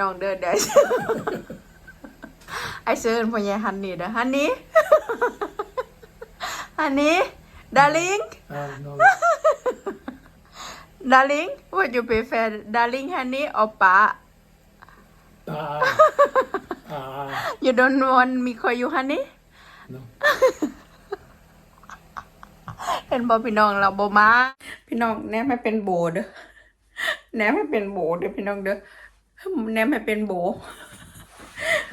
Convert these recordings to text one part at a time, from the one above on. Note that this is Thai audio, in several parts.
น้องเด้อเดี๋ยวไอเซิร์นพ่อใหญ่ฮันนี่เด้อฮันนี่ฮันนี่ darling Uh, no, darling what you prefer darling honey or ป้า uh, uh, you don't want me call you honey no. เห็นบอพี่น้องเราบมา พี่น้องแนมให้เป็นโบเด้อแนมให้เป็นโบเด้อพี่น้องเด้อ แนมให้เป็นโบ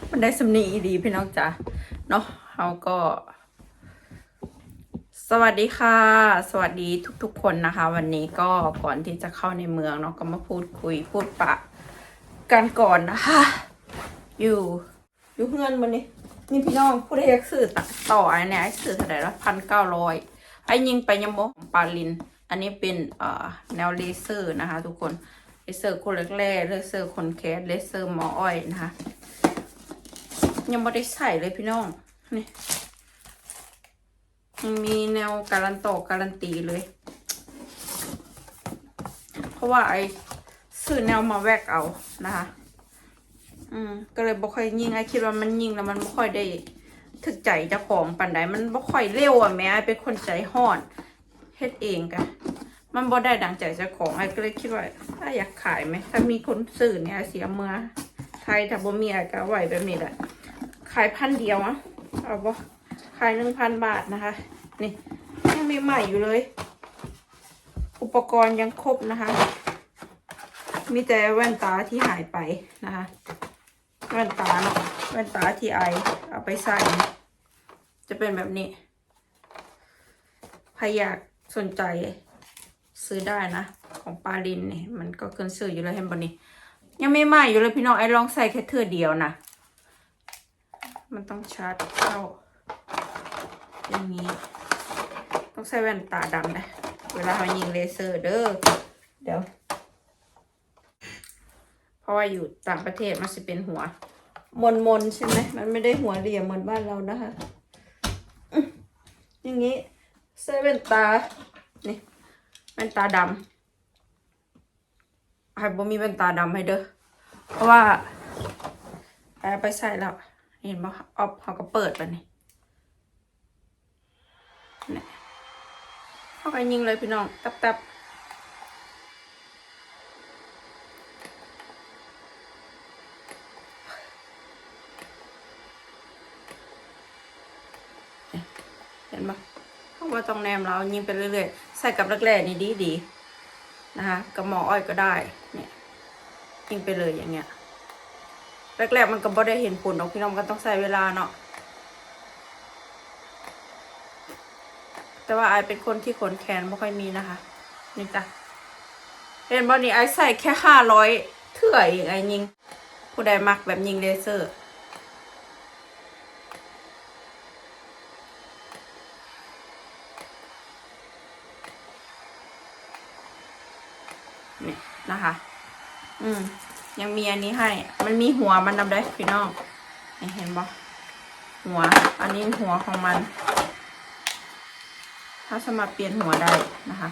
มันได้สำนีดีพี่น้องจ๋าเนาะเขาก็ สวัสดีค่ะ สวัสดีทุกๆคนนะคะ วันนี้ก็ก่อนที่จะเข้าในเมืองเนาะก็มาพูดคุยพูดปะกันก่อนนะคะ อยู่อยู่เพื่อนมันนี่นี่พี่น้องผู้ใดอยากซื้อต่อต่อไอ้เนี่ยไอ้ซื้อเท่าไหร่ละพันเก้าร้อยไอ้ยิงไปยังโมของปาลิน อันนี้เป็นเอ่อแนวเลเซอร์นะคะ ทุกคน เลเซอร์คนแรกๆเลเซอร์คนแคสเลเซอร์หมออ้อยนะคะ ยังไม่ได้ใส่เลยพี่น้อง นี่ยังมีแนวการันโตการันตีเลย เพราะว่าไอ้ซื้อแนวมาแวกเอานะคะ อืม ก็เลยบ่ค่อยยิงไอ้คิดว่ามันยิงแล้วมันบ่ค่อยได้ถึกใจเจ้าของปานใดมันบ่ค่อยเร็วอะแม่ไอ้เป็นคนใจห้อนเฮ็ดเองกะมันบ่ได้ดังใจเจ้าของไอ้ก็เลยคิดว่า ถ้าอยากขายไหม ถ้ามีคนซื้อเนี่ยเสียเมื่อไทยถ้าบ่มีไอ้ก็เอาไว้แบบนี้แหละ ขายพันเดียวอะเอาบ่ขายหนึ่งพันบาทนะคะ นี่ยังมีใหม่อยู่เลย อุปกรณ์ยังครบนะคะ มีแต่แว่นตาที่หายไปนะคะ แว่นตาเนาะ แว่นตาที่ไอเอาไปใส่ จะเป็นแบบนี้ใครอยากสนใจ ซื้อได้นะ ของปาลินเนี่ยมันก็เกินซื้ออยู่แล้วเห็นบนนี้ ยังไม่ใหม่อยู่เลยพี่น้องไอ้ลองใส่แค่เธอเดียวนะมันต้องชาร์จเข้าอย่างนี้ ต้องใส่แว่นตาดำนะ เวลาเรายิงเลเซอร์เด้อเดี๋ยว เพราะว่าอยู่ต่างประเทศมันจะเป็นหัว มนมนๆใช่ไหมมันไม่ได้หัวเหลี่ยมเหมือนบ้านเรานะคะอย่างนี้ใส่แว่นตา แว่นตาดำให้บ่มีแว่นตาดำให้เด้อ เพราะว่าเอาไปใส่แล้ว เห็นปะออฟเขาก็เปิดไปนี่นี่เขาก็ยิงเลยพี่น้อง ตับตับเห็นปะเขาว่าต้องแนมเรายิงไปเรื่อยๆ ใส่กับแรกๆนี่ดีดีนะคะกับหมออ้อยก็ได้เนี่ยยิงไปเลยอย่างเงี้ยแรกๆมันก็บ่ได้เห็นผลหรอกพี่น้องก็ต้องใช้เวลาเนาะแต่ว่าไอเป็นคนที่ขนแขนไม่ค่อยมีนะคะ นี่จ้ะเห็นบ่นี่ไอใส่แค่ห้าร้อยเถื่อเองไอยิง ผู้ใดมักแบบยิงเลเซอร์ นี่นะคะ อืม ยังมีอันนี้ให้ มันมีหัวมันนำได้พี่น้องนี่เห็นบ่หัว อันนี้หัวของมัน ถ้าสมัครเปลี่ยนหัวได้นะคะ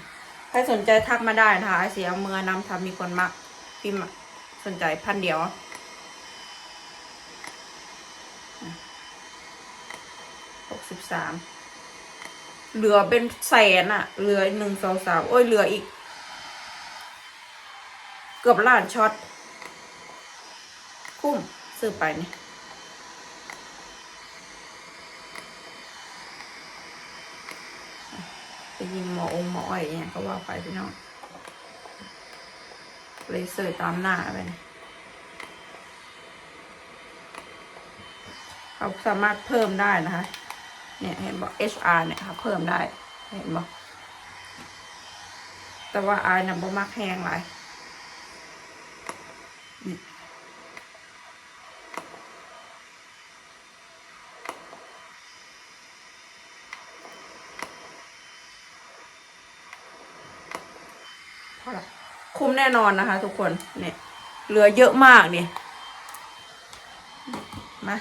ใครสนใจทักมาได้นะคะไอเสียเอามือนำทำมีคนมักพิมพ์สนใจพันเดียวหกสิบสามเหลือเป็นแสนอะเหลือหนึ่งสองสามโอ้ยเหลืออีกเกือบล้านช็อต คุ้มซื้อไปนี่ไปยิงหมอองค์หมออ้อยเนี่ยก็ว่าไปพี่น้องเลเซอร์ตามหน้าไปนะเขาสามารถเพิ่มได้นะคะ เนี่ยเห็นบอก HR เนี่ยค่ะ เพิ่มได้ เห็นบอกแต่ว่าอายน่ะบ่มักแห้งหลาย นี่พอละคุ้มแน่นอนนะคะ ทุกคนเนี่ยเหลือเยอะมากเนี่ยมา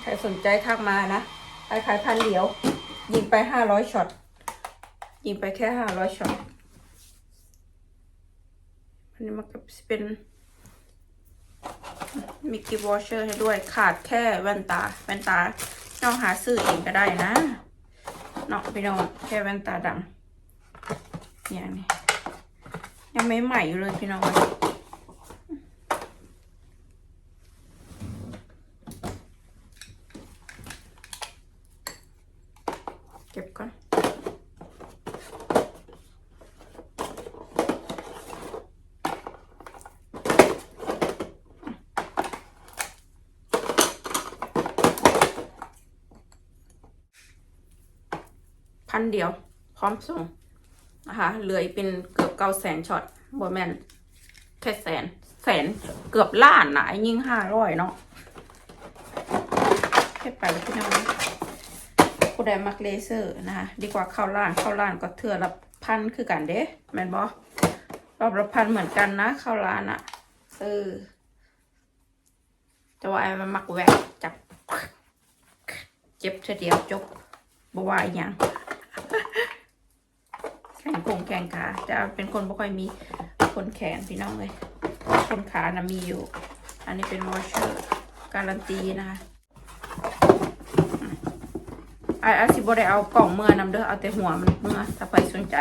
ใครสนใจทักมานะไอ้ขายพันเดียว ยิงไปห้าร้อยช็อต ยิงไปแค่ห้าร้อยช็อต อันนี้มันก็เป็น มีกิฟต์วอชเชอร์ให้ด้วยขาดแค่แว่นตา แว่นตาน้องหาซื้อเองก็ได้นะเนาะพี่น้องแค่แว่นตาดำอย่างนี้ยังไม่ใหม่อยู่เลยพี่น้อง นเดียว พร้อมส่งนะคะเหลืออีกเป็นเกือบเก้าแสนช็อตบอแมนแค่แสน แสนเกือบล้านนะยิ่งห้าร้อยเนาะแค่ไปแล้วพี่น้องผู้ใดมักเลเซอร์นะคะดีกว่าเข้าร้านเข้าร้านก็เทื่อละพันคือกันเด้แมนบอรอบละพันเหมือนกันนะเข้าร้านอะเออแต่ว่าไอ้มันมักแหวกจับ เจ็บเธอเดียวจบบ่ว่าอย่าง แข่งโครงแข่งขาจะเป็นคนบ่ค่อยมีคนแขนพี่น้องเลย คนขานะมีอยู่ อันนี้เป็นวอชเชอร์การันตีนะคะไอ้อาสิบได้เอากล่องเมื่อนำเด้อเอาแต่หัวมันเมื่อถ้าใครสนใจ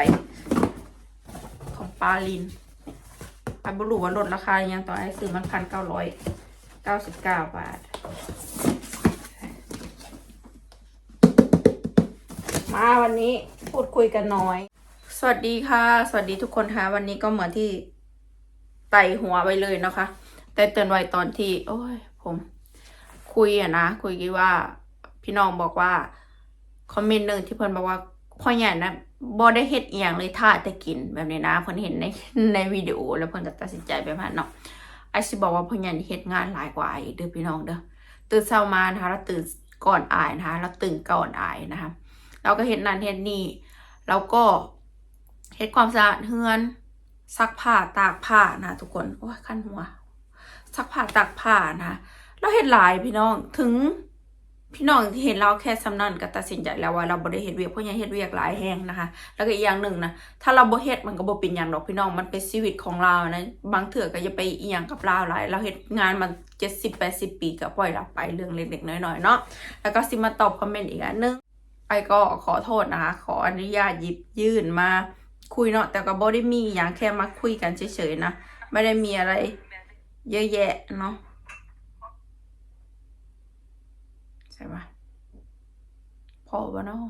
ของปาลินไอ้บ่รู้ว่าลดราคายังตอนไอ้ซื้อมันพันเก้าร้อยเก้าสิบเก้าบาท มาวันนี้พูดคุยกันน้อย สวัสดีค่ะ สวัสดีทุกคนค่ะ วันนี้ก็เหมือนที่ไต่หัวไว้เลยนะคะ แต่เตือนไว้ตอนที่ โอ้ย ผม คุยอะนะ คุยกันว่า พี่น้องบอกว่า คอมเมนต์หนึ่งที่เพิ่นบอกว่าพ่อใหญ่นะบ่ได้เฮ็ดอีหยังเลยท่าแต่กินแบบนี้นะเพิ่นเห็นในในวิดีโอแล้วเพิ่นก็ตัดสินใจแบบนั้นเนาะไอสิบอกว่าพ่อใหญ่นี่เฮ็ดงานหลายกว่าอีกเด้อพี่น้องเด้อตื่นเช้ามานะคะแล้วตื่นก่อนอายนะคะแล้วตื่นก่อนอายนะคะ เราก็เห็นนั่นเห็นนี่แล้วก็เฮ็ดความสะอาดเฮือน ซักผ้าตากผ้านะทุกคนโอ้ยคันหัวซักผ้าตากผ้านะเราเห็นหลายพี่น้องถึงพี่น้องที่เห็นเราแค่สำนันก็ตัดสินใจแล้วว่าเราบ่ได้เฮ็ดเวียกเพราะยังเฮ็ดเวียกหลายแห้งนะคะ แล้วก็อีกอย่างหนึ่งนะถ้าเราบ่เฮ็ดมันก็บ่เป็นหยังดอกพี่น้องมันเป็นชีวิตของเรานะบางเถื่อก็อย่าไปอีหยังกับเราหลายเราเฮ็ดงานมัน70 80ปีก็ปล่อยเราไปเรื่องเล็กๆน้อยๆเนาะแล้วก็สิมาตอบคอมเมนต์อีกอันหนึง ก็ขอโทษนะคะ ขออนุญาตหยิบยื่นมาคุยเนาะแต่ก็บ่ได้มีอย่างแค่มาคุยกันเฉยๆนะ ไม่ได้มีอะไรเยอะแยะเนาะใช่ปะพอปะเนาะ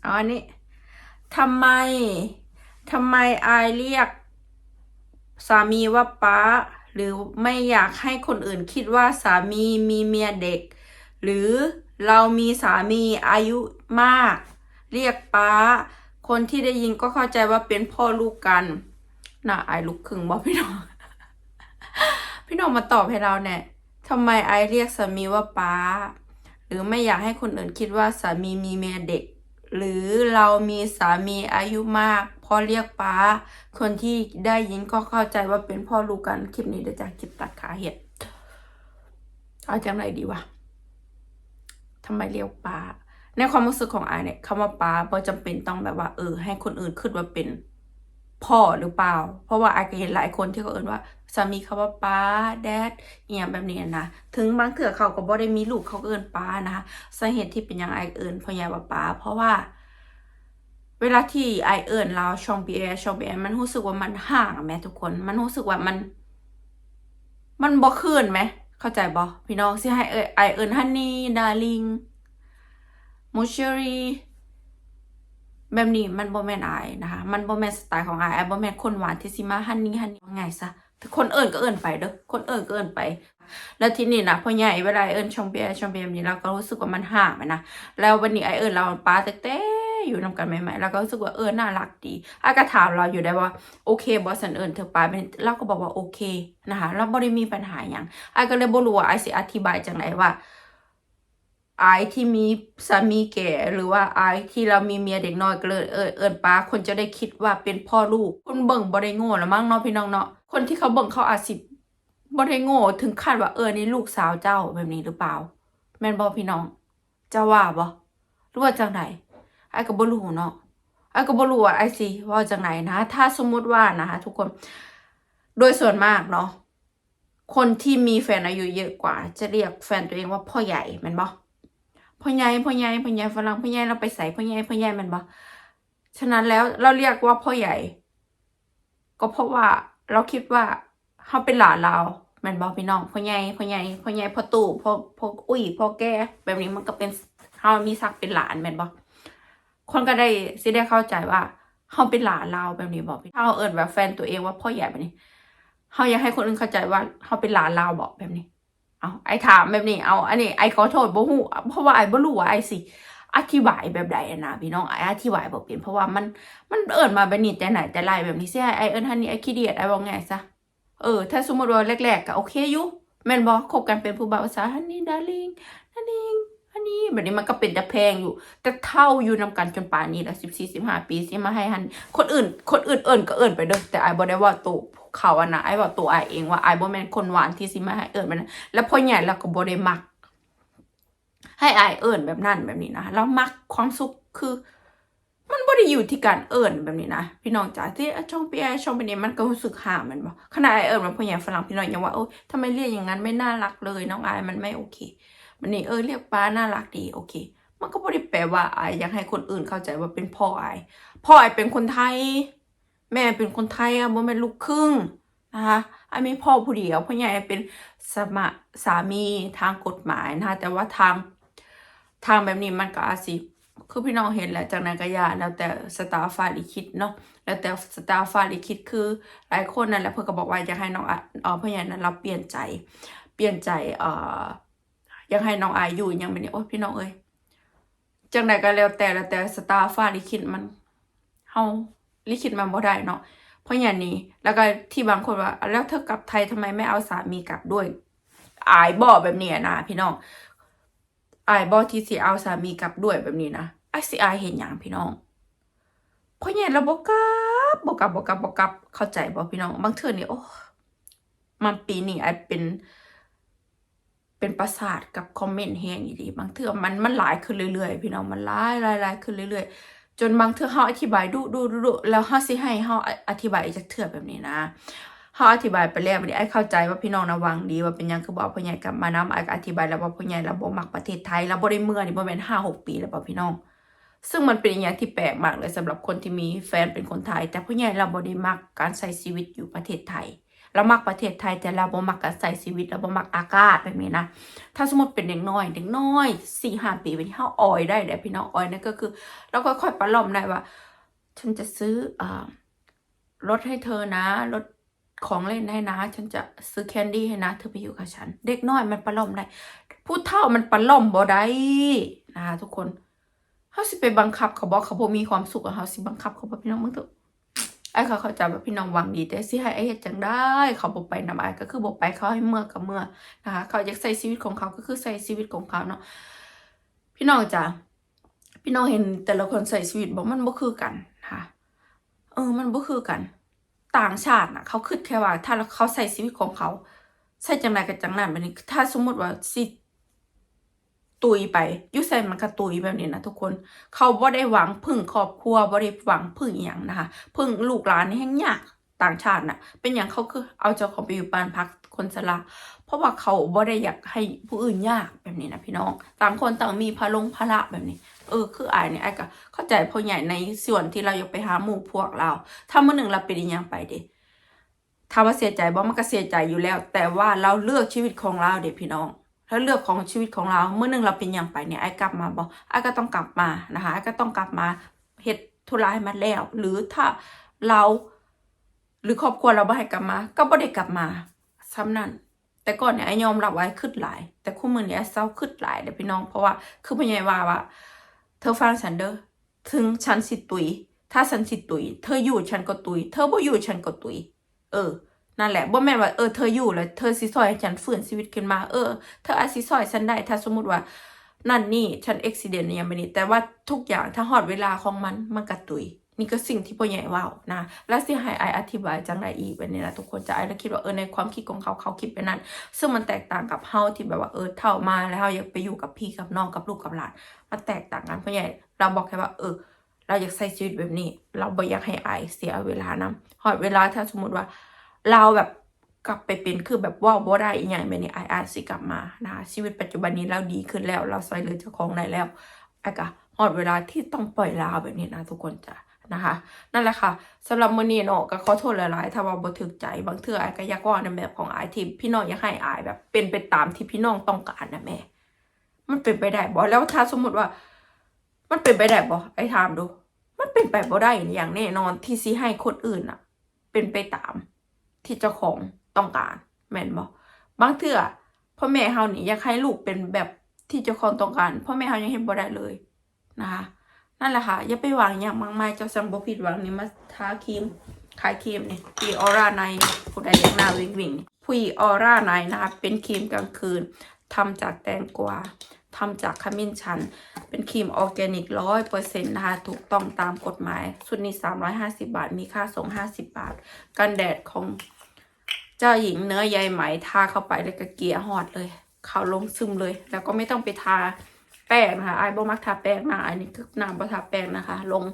เอาอันนี้ทำไมทำไมอายเรียก สามีว่าป้า หรือไม่อยากให้คนอื่นคิดว่าสามีมีเมียเด็ก หรือ เรามีสามีอายุมาก เรียกป้า คนที่ได้ยินก็เข้าใจว่าเป็นพ่อลูกกันน่าไอลูกครึ่งบอกพี่น้อง พี่น้องมาตอบให้เราเนี่ยทำไมไอเรียกสามีว่าป้า หรือไม่อยากให้คนอื่นคิดว่าสามีมีเมียเด็ก หรือเรามีสามีอายุมากพอเรียกป้า คนที่ได้ยินก็เข้าใจว่าเป็นพ่อลูกกันคลิปนี้เดี๋ยวจะคลิปตัดขาเห็ดเอาจังไรดีวะ ทำไมเรียกป้า ในความรู้สึกของอาเนี่ยคำว่าป้าบ่จำเป็นต้องแบบว่า เออ ให้คนอื่นคิดว่าเป็นพ่อหรือเปล่า เพราะว่าอายก็เห็นหลายคนที่เขาเอ่นว่าสามีเขาว่าป้าแดดเอียแบบนี้นะ ถึงบางเถื่อเขาก็บ่ได้มีลูกเขาก็เอิ้นป้านะคะสาเหตุที่เป็นอย่างไอเอิ้นพราะยายว่าป้า เพราะว่า เวลาที่ไอเอิ้นเราช่องปีแอช่องปีแอมันรู้สึกว่ามันห่างแม่ทุกคน มันรู้สึกว่ามัน มันบ่คืนไหม เข้าใจบ่พี่น้องสิให้เอ่ยไอเอิ้นฮันนี่ดาริงมูเชอรี่แบบนี้มันบ่แม่นอนะคะ มันบ่แม่นสไตล์ของไอายอบ่แม่นคนหวานที่สิมาฮันนี่ฮันนี่ว่าไงซะคนเอิ้นก็เอิ้นไปเด้อคนเอิ้นก็เอิ้นไป แล้วทีนี้นะพ่อใหญ่เวลาเอิ้นช่องเบียช่องเบียแบบนี้เราก็รู้สึกว่ามันห่างไปนะแล้ววันนี้ไอเอิ้นเราป้าแต่ๆ อยู่นำกันใหม่ๆเราก็รู้สึกว่าเออน่ารักดีอาก็ถามเราอยู่ได้ว่าโอเคบ่สันเอิ้นเธอปาเป็นเราก็บอกว่าโอเคนะคะเราบ่ได้มีปัญหาหยังอาก็เลยบ่รู้ว่าอสิอธิบายจังไดว่าไอที่มีสามีแก่หรือว่าไอที่เรามีเมียเด็กน้อยก็เลยเออเอิญป้าคนจะได้คิดว่าเป็นพ่อลูกคนเบิ่งบ่ได้โง่ละมั้งเนาะพี่น้องเนาะคนที่เขาเบิ่งเขาอาจสิบ่ได้โง่ถึงคาดว่าเออนี่ลูกสาวเจ้าแบบนี้หรือเปล่า แม่นบ่พี่น้องเจ้าว่าบ่หรือว่าจังได ไอ้ก็บ่รู้เนาะไอ้ก็บ่รู้ว่าไอ้สิว่าจากไหนนะ ถ้าสมมุติว่านะคะ ทุกคน โดยส่วนมากเนาะ คนที่มีแฟนอายุเยอะกว่า จะเรียกแฟนตัวเองว่าพ่อใหญ่แมันบ่พ่อใหญ่พ่อใหญ่พ่อใหญ่ฝรั่งพ่อใหญ่เราไปใส่พ่อใหญ่พ่อใหญ่แมันบ่ฉะนั้นแล้วเราเรียกว่าพ่อใหญ่ ก็เพราะว่าเราคิดว่าเขาเป็นหลานเราแมันบ่พี่น้องพ่อใหญ่พ่อใหญ่พ่อใหญ่พ่อตู่พ่อพ่ออุ้ยพ่อแก่แบบนี้มันก็เป็นเขามีศักดิ์เป็นหลานแมันบ่ คนก็ได้สิได้เข้าใจว่าเขาเป็นหลานเราแบบนี้บอกพี่เราเอิญแบบแฟนตัวเองว่าพ่อใหญ่แบบนี้เขาอยากให้คนอื่นเข้าใจว่าเขาเป็นหลานเราบอกแบบนี้ เอาไอถามแบบนี้เอาอันนี้ไอขอโทษบ่ฮู้เพราะว่าไอบ่รู้ว่าไอสิอธิบายแบบใดนะพี่น้องไออธิบายบ่เป็นเพราะว่ามันมันเอิ้นมาแบบนี้แต่ไหนแต่ไรแบบนี้สิไอเอิ้นฮันนี่ไอขี้เดียดไอบอกไงซะเออถ้าสมมติว่าแรกๆก็โอเคอยู่แมนบ่คบกันเป็นผู้บ่าวสาวฮันนี่ดาริงฮันนี่ ฮันนี่แบบนี้มันก็เป็นตะแพงอยู่ แต่เท่าอยู่นำกันจนป่านนี้แล้ว14 15ปีสิมาให้ฮัน คนอื่น คนอื่นเอิ้นก็เอิ้นไปเด้อแต่ไอบ่ได้ว่าตัวเขาอะนะไอว่าตัวไอเองว่าไอบ่แม่นคนหวานที่สิมาให้เอิ้นแบบนั้นแล้วพอใหญ่แล้วก็บ่ได้มัก ให้อายเอิญแบบนั้นแบบนี้นะแล้วมักความสุขคือมันบ่ได้อยู่ที่การเอิญแบบนี้นะพี่น้องจ๋าที่ช่องปีไอช่องปีนี้มันก็รู้สึกห่ามันบ่ขนาดไอเอิญมันพ่อใหญ่ฝรั่งพี่น้องยังว่าโอ้ยทำไมเรียกอย่างนั้นไม่น่ารักเลยน้องอายมันไม่โอเค มันนี่เออเรียกป้าน่ารักดีโอเค มันก็บ่ได้แปลว่าอายอยากให้คนอื่นเข้าใจว่าเป็นพ่อไอพ่อไอเป็นคนไทย แม่เป็นคนไทยอะบ่แม่นลูกครึ่งนะคะไอายมีพ่อผู้เดียวพ่อใหญ่เป็นสมาสามีทางกฎหมายนะคะแต่ว่าทางทางแบบนี้มันก็อาจสิคือพี่น้องเห็นแหละจากนั้นก็ยาแล้วแต่สตาร์ฟาลิขิตเนาะแล้วแต่สตาร์ฟาลิขิตคือหลายคนนั่นแหละเพื่อนก็บอกว่าอยากให้น้องอะเอพ่อใหญ่นั้นเราเปลี่ยนใจ เปลี่ยนใจเอ่ออ ยากให้น้องอายอยู่ยังแบบนี้โอ้ยพี่น้องเอ้ยจังใดก็แล้วแต่แล้วแต่สตาร์ฟ้าลิขิตมันเฮาลิขิตมันบ่ได้เนาะเพราะอย่างนี้ แล้วก็ที่บางคนว่า แล้วเธอกลับไทยทำไมไม่เอาสามีกลับด้วย อายบอแบบนี้นะพี่น้องอายบอที่สิเอาสามีกลับด้วยแบบนี้นะไอสิอายเห็นอย่างพี่น้องเพราะอย่างเราบอกกลับบอกกลับบอกกลับบอกกลับเข้าใจบอพี่น้องบางเทื่อนี่โอ้มันปีนี้ไอเป็น เป็นประสาทกับคอมเมนต์แห้งอีดีบางเทื่อมันมันหลายขึ้นเรื่อยๆ พี่น้องมันหลายหลายหลายขึ้นเรื่อยๆ จนบางเทื่อเฮาอธิบายดูดูดูดูแล้วเฮาสิให้เฮาอธิบายจักเทื่อแบบนี้นะเฮาอธิบายไปแล้วบันไอ้เข้าใจว่าพี่น้องระวังดีว่าเป็นยังคือบอาพ่อใหญ่กลับมานำไอ้อธิบายแล้วว่าพ่อใหญ่เราบ่มักประเทศไทยเราบ่ได้เมื่อนี่บ่แม่น5 6ปีแล้วบ่พี่น้องซึ่งมันเป็นอย่างที่แปลกมากเลยสำหรับคนที่มีแฟนเป็นคนไทย แต่ผู้ใหญ่เราบ่ได้มักการใช้ชีวิตอยู่ประเทศไทย เรามักประเทศไทยแต่เราบ่มักการใช้ชีวิตเราบ่มักอากาศแบบนี้นะถ้าสมมติเป็นเด็กน้อยเด็กน้อยสี่ห้าปีเป็นที่เขาออยได้เดี๋ยวพี่น้องออยนั่นก็คือ เราก็ค่อยประลอมได้ว่า ฉันจะซื้ออรถให้เธอนะรถของเล่นให้นะ ฉันจะซื้อแคนดี้ให้นะ เธอไปอยู่กับฉัน เด็กน้อยมันประลอมได้ผู้เฒ่ามันประลอมบ่ได้นะทุกคนเขาสิไปบังคับเขาบอกเขาบ่มีความสุขเขาสิบังคับเขาบ่พี่น้องมึงเถอะ ไอ้เขาเข้าใจว่าพี่น้องหวังดีแต่สิให้ไอ้เฮ็ดจังได้ เขาบ่ไปนำไอ้ก็คือบ่ไปเขาให้เมื่อกับเมื่อนะคะ เขาอยากใช้ชีวิตของเขาก็คือใช้ชีวิตของเขาเนาะพี่น้องจ้ะพี่น้องเห็นแต่ละคนใช้ชีวิตบอกมันบ่คือกันค่ะเออมันบ่คือกัน ต่างชาติน่ะเขาคิดแค่ว่า ถ้าเขาใช้ชีวิตของเขาใช้จังไรกับจังนั้นแบบนี้ถ้าสมมติว่าสิ ตุยไปยุใส่มันก็ตุยแบบนี้นะทุกคน เขาบ่ได้หวังพึ่งครอบครัวบ่ได้หวังพึ่งอย่างนะคะ พึ่งลูกหลานนี่แห่งยากต่างชาติน่ะ เป็นอย่างเขาคือเอาเจ้าของไปอยู่บ้านพักคนชราเพราะว่าเขาบ่ได้อยากให้ผู้อื่นยากแบบนี้นะพี่น้อง ต่างคนต่างมีพลงพละแบบนี้ เออ คืออายเนี่ยไอ้ก็เข้าใจพ่อใหญ่ในส่วนที่เราอยากไปหาหมู่พวกเรา ถ้าเมื่อหนึ่งเราเป็นอหยังไปเด็ถ้าว่าเสียใจบ่มันก็เสียใจอยู่แล้ว แต่ว่าเราเลือกชีวิตของเราเด็พี่น้อง ถ้าเลือกของชีวิตของเราเมื่อหนึ่งเราเป็นอย่างไปเนี่ยไอ้กลับมาบอกไอ้ก็ต้องกลับมานะคะไอ้ก็ต้องกลับมาเหตุธุระให้มันแล้ว หรือถ้าเราหรือครอบครัวเราบ่ให้กลับมา ก็บ่ได้กลับมาซ้ำนั่นแต่ก่อนเนี่ยไอ้ยอมรับว่าไอ้ขึ้นหลาย แต่คู่มือเนี่ยไอ้เศร้าขึ้นหลายเด้อพี่น้องเพราะว่าคือพ่อใหญ่ว่าว่า เธอฟังฉันเด้อถึงฉันสิตุย ถ้าฉันสิตุย เธออยู่ฉันก็ตุย เธอบ่อยู่ฉันก็ตุย เออ นั่นแหละบ่แม่นว่าเออเธออยู่แล้วเธอสิซอยฉันฟื้นชีวิตขึ้นมา เออเธออาจสิซอยฉันได้ถ้าสมมติว่านั่นนี่ฉันอุบิเหตุยังไม่นี้แต่ว่าทุกอย่างถ้าฮอดเวลาของมันมันกระตุย นี่ก็สิ่งที่พ่อใหญ่ว่านะแล้วสิให้ไออธิบายจังไรอีกแบบนี้นะทุกคนจะไอแล้วคิดว่าเออในความคิดของเขาเขาคิดไปนั้น ซึ่งมันแตกต่างกับเฮาที่แบบว่าเออเท่ามาแล้วเฮาอยากไปอยู่กับพี่กับน้องกับลูกกับหลานมันแตกต่างกันพ่อใหญ่เราบอกแค่ว่าเออเราอยากใช้ชีวิตแบบนี้ เราบ่อยากให้อเสียเวลานะหอดเวลาถ้าสมมติว่า เราแบบกลับไปเป็นคือแบบว่าบ่ได้อีหยังแบบนี้ออาจสิกลับมานะคะชีวิตปัจจุบันนี้เราดีขึ้นแล้ว เราใส่เหลือเจ้าของได้แล้วไอ้ก็หอดเวลาที่ต้องปล่อยลาวแบบนี้นะทุกคนจ้ะนะคะ นั่นแหละค่ะสำหรับมื้อนี้เนาะก็ขอโทษหลายๆ ถ้าว่าบ่ถึกใจบางเทื่อไอายก็อยากว่าในแบบของไอายที่พี่น้องอยากให้อายแบบ เป็นไปตามที่พี่น้องต้องการนะแม่ มันเป็นไปได้บ่แล้วถ้าสมมุติว่า มันเป็นไปได้บ่ไอ้ถามดู มันเป็นไปบ่ได้อย่างแน่นอนที่สิให้คนอื่นน่ะเป็นไปตาม ที่เจ้าของต้องการแม่นบ่บางเทื่อพ่อแม่เฮานี่อยากให้ลูกเป็นแบบที่เจ้าของต้องการพ่อแม่เฮายังเฮ็ดบ่ได้เลยนะคะนั่นแหละค่ะอย่าไปหวังอย่างมากมายเจ้าสังบ่ผิดหวังนี่มาทาครีมขายครีมนี่พีออร่าในผู้ใดอยากหน้าวิ่งวิ่งพีออร่าในนะคะเป็นครีมกลางคืนทำจากแตงกวาทำจากขมิ้นชัน เป็นครีมออร์แกนิกร้อยเปอร์เซ็นต์นะคะ ถูกต้องตามกฎหมาย สุดนี้สามร้อยห้าสิบาท มีค่าส่งห้าสิบบาท กันแดดของ เจ้าหญิงเนื้อใยไหมทาเข้าไปแล้วก็เกลี่ยหอดเลยเขาลงซึมเลย แล้วก็ไม่ต้องไปทาแป้งนะคะไอ้บ่มักทาแป้งนะอันนี้คือน้ำบ่ทาแป้งนะคะ ลง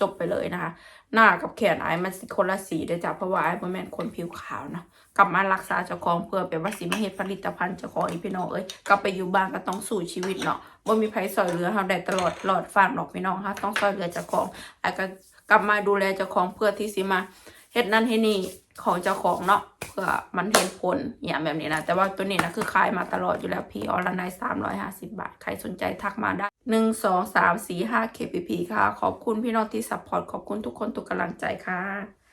จบไปเลยนะคะ หน้ากับแขนไอ้มันสิคนละสีเด้จ้ะเพราะว่าไอ้บ่แม่นคนผิวขาวนะกลับมารักษาเจ้าของเพื่อเป็นว่าสิมาเฮ็ดผลิตภัณฑ์เจ้าของอีพี่น้องเอ้ยกลับไปอยู่บ้านก็ต้องสู้ชีวิตเนาะบ่มีไผซอยเหลือเฮาได้ตลอดหลอดฟังดอกพี่น้องคะต้องซอยเหลือเจ้าของไอ้ก็กลับมาดูแลเจ้าของเพื่อที่สิมาเฮ็ดนั่นเฮ็ดนี่ ของเจ้าของเนาะเพื่อมันเห็นผลอย่างแบบนี้นะ แต่ว่าตัวนี้นะคือขายมาตลอดอยู่แล้วพี่ออลไนสามร้อยห้าสิบบาท ใครสนใจทักมาได้หนึ่งสองสามสี่ห้า KPP ค่ะ ขอบคุณพี่น้องที่สัพพอร์ต ขอบคุณทุกคนทุกกำลังใจค่ะ